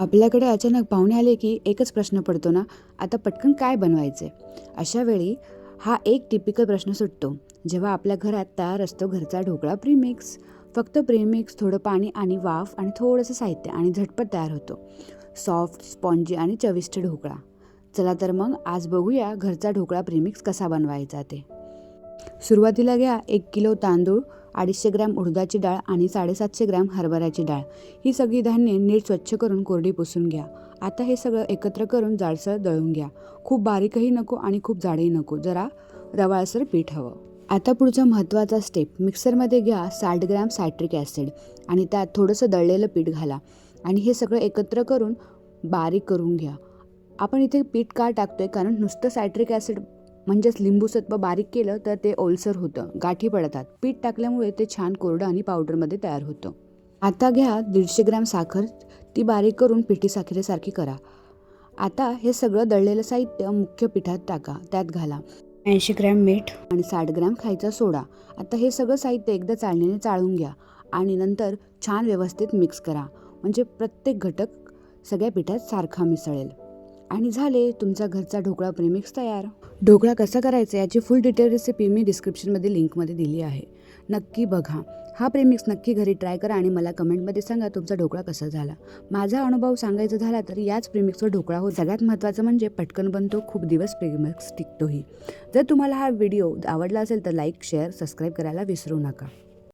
आपल्याकडे अचानक पाहुणे आले की एकच प्रश्न पडतो ना? आता पटकन काय बनवायचे? अशा वेळी हा एक टिपिकल प्रश्न सुटतो. जेव्हा आपल्या घरात तयार असतो घरचा ढोकळा प्रीमिक्स फक्त प्रीमिक्स थोडं पाणी आणि वाफ आणि थोडंसं साहित्य आणि झटपट तयार होतो. सॉफ्ट स्पॉन्जी आणि चविष्ट ढोकळा. चला तर मग आज बघूया घरचा ढोकळा प्रीमिक्स कसा बनवायचा ते. सुरुवातीला घ्या एक किलो तांदूळ अडीचशे ग्रॅम उडदाची डाळ आणि साडेसातशे ग्रॅम हरभऱ्याची डाळ. ही सगळी धान्ये नीट स्वच्छ करून कोरडी पुसून घ्या. आता हे सगळं एकत्र करून जाडसर दळून घ्या. खूप बारीकही नको आणि खूप जाडही नको. जरा रवाळसर पीठ हवं. आता पुढचा महत्त्वाचा स्टेप मिक्सरमध्ये घ्या साठ ग्रॅम सायट्रिक ॲसिड आणि त्यात थोडंसं दळलेलं पीठ घाला. आणि हे सगळं एकत्र करून बारीक करून घ्या. आपण इथे पीठ का टाकतोय? कारण नुसतं सायट्रिक ॲसिड म्हणजेच लिंबू सत्व बारीक केलं तर ते ओलसर होतं गाठी पडतात. पीठ टाकल्यामुळे ते छान कोरडं आणि पावडरमध्ये तयार होतं. आता घ्या दीडशे ग्रॅम साखर ती बारीक करून पिठी साखरेसारखी करा. आता हे सगळं दळलेलं साहित्य मुख्य पिठात टाका त्यात घाला. ऐंशी ग्रॅम मीठ आणि साठ ग्रॅम खायचा सोडा. आता हे सगळं साहित्य एकदा चाळणीने चाळून घ्या आणि नंतर छान व्यवस्थित मिक्स करा. म्हणजे प्रत्येक घटक सगळ्या पिठात सारखा मिसळेल. आणि झाले तुमचा घरचा ढोकळा प्रेमिक्स तयार. ढोकळा कसा करायचा याची फुल डिटेल रेसिपी मी डिस्क्रिप्शनमध्ये लिंकमध्ये दिली आहे. नक्की बघा. हा प्रेमिक्स नक्की घरी ट्राय करा आणि मला कमेंटमध्ये सांगा तुमचा ढोकळा कसा झाला. माझा अनुभव सांगायचा झाला तर याच प्रेमिक्सवर ढोकळा हो सगळ्यात महत्त्वाचं म्हणजे पटकन बनतो खूप दिवस प्रेमिक्स टिकतोही. जर तुम्हाला हा व्हिडिओ आवडला असेल तर लाईक शेअर सबस्क्राईब करायला विसरू नका.